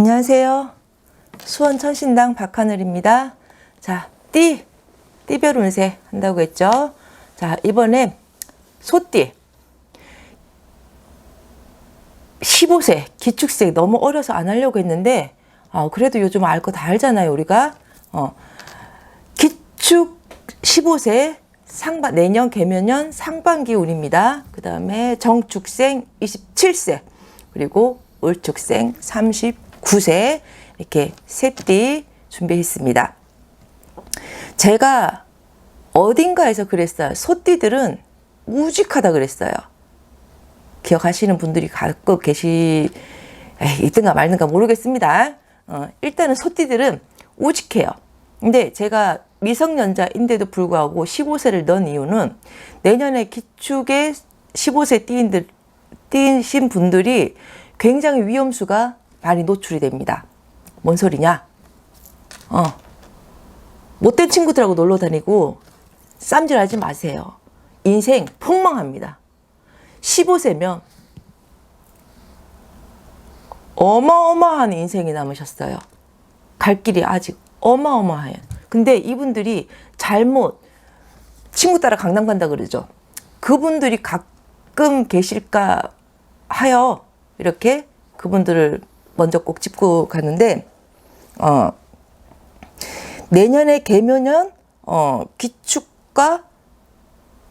안녕하세요. 수원 천신당 박하늘입니다. 자, 띠, 띠별 운세 한다고 했죠. 자, 이번엔 소띠. 15세 기축생 너무 어려서 안 하려고 했는데 아, 그래도 요즘 알 거 다 알잖아요 우리가 어, 기축 15세 상반 내년 개면년 상반기 운입니다. 그 다음에 정축생 27세 그리고 을축생 39세 이렇게 세띠 준비했습니다. 제가 어딘가에서 그랬어요. 소띠들은 우직하다 그랬어요. 기억하시는 분들이 가끔 계시 에이, 있든가 말든가 모르겠습니다. 어, 일단은 소띠들은 우직해요. 근데 제가 미성년자인데도 불구하고 15세를 넣은 이유는 내년에 기축에 15세 띠인들 띠신 분들이 굉장히 위험수가 많이 노출이 됩니다. 뭔 소리냐? 어. 못된 친구들하고 놀러 다니고 쌈질 하지 마세요. 인생 폭망합니다. 15세면 어마어마한 인생이 남으셨어요. 갈 길이 아직 어마어마해요. 근데 이분들이 잘못 친구 따라 강남 간다 그러죠. 그분들이 가끔 계실까 하여 이렇게 그분들을 먼저 꼭 짚고 가는데 어 내년에 개묘년 어 기축과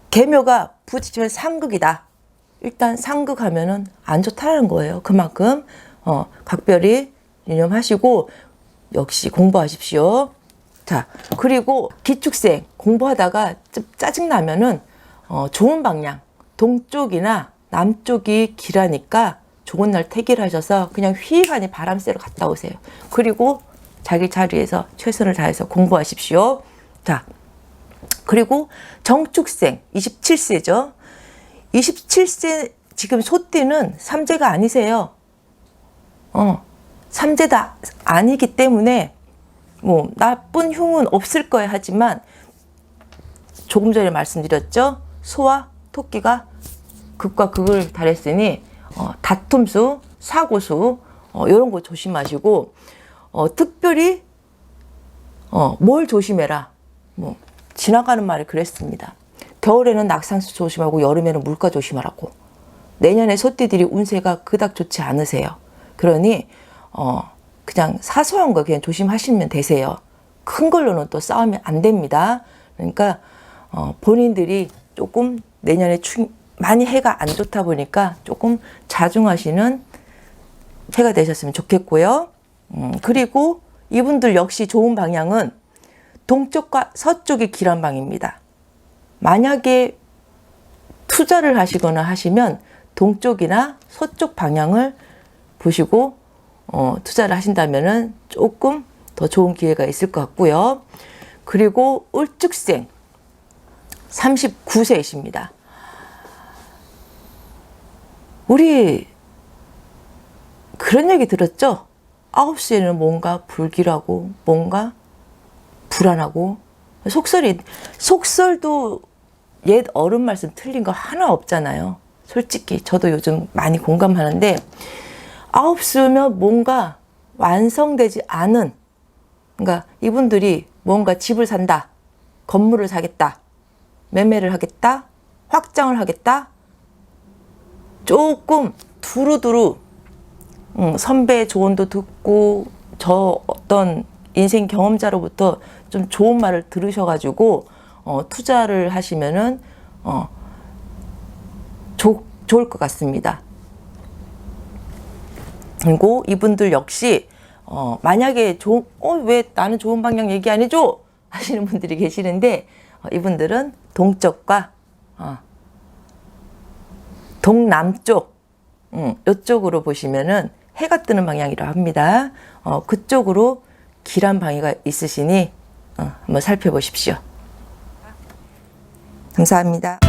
개묘가 부딪히면 상극이다. 일단 상극하면은 안 좋다는 거예요. 그만큼 어 각별히 유념하시고 역시 공부하십시오. 자 그리고 기축생 공부하다가 좀 짜증 나면은 어 좋은 방향 동쪽이나 남쪽이 길하니까 좋은 날 택일하셔서 그냥 휘하니 바람 쐬러 갔다 오세요. 그리고 자기 자리에서 최선을 다해서 공부하십시오. 자, 그리고 정축생 27세죠. 27세 지금 소띠는 삼재가 아니세요. 어, 삼재다 아니기 때문에 뭐 나쁜 흉은 없을 거야 하지만 조금 전에 말씀드렸죠. 소와 토끼가 극과 극을 달했으니 어, 다툼수, 사고수 어, 이런 거 조심하시고 어, 특별히 어, 뭘 조심해라. 뭐 지나가는 말이 그랬습니다. 겨울에는 낙상수 조심하고 여름에는 물가 조심하라고. 내년에 소띠들이 운세가 그닥 좋지 않으세요. 그러니 어 그냥 사소한 거 그냥 조심하시면 되세요. 큰 걸로는 또 싸우면 안 됩니다. 그러니까 어 본인들이 조금 내년에 충, 많이 해가 안 좋다 보니까 조금 자중하시는 해가 되셨으면 좋겠고요. 음, 그리고 이분들 역시 좋은 방향은 동쪽과 서쪽이 길한 방입니다. 만약에 투자를 하시거나 하시면 동쪽이나 서쪽 방향을 보시고 어, 투자를 하신다면은 조금 더 좋은 기회가 있을 것 같고요. 그리고 을축생 39세이십니다. 우리 그런 얘기 들었죠? 9시에는 뭔가 불길하고 뭔가 불안하고 속설이 속설도 옛 어른 말씀 틀린 거 하나 없잖아요. 솔직히 저도 요즘 많이 공감하는데 9시면 뭔가 완성되지 않은 그러니까 이분들이 뭔가 집을 산다. 건물을 사겠다. 매매를 하겠다. 확장을 하겠다. 조금 두루두루 음, 선배의 조언도 듣고 저 어떤 인생 경험자로부터 좀 좋은 말을 들으셔가지고 어, 투자를 하시면은 어, 좋, 좋을 것 같습니다. 그리고 이분들 역시 어, 만약에 조, 어, 왜 나는 좋은 방향 얘기 안 해줘? 하시는 분들이 계시는데 어, 이분들은 동쪽과 어, 동남쪽 음, 이쪽으로 보시면은 해가 뜨는 방향이라 합니다. 어, 그쪽으로 길한 방위가 있으시니 어, 한번 살펴보십시오. 감사합니다.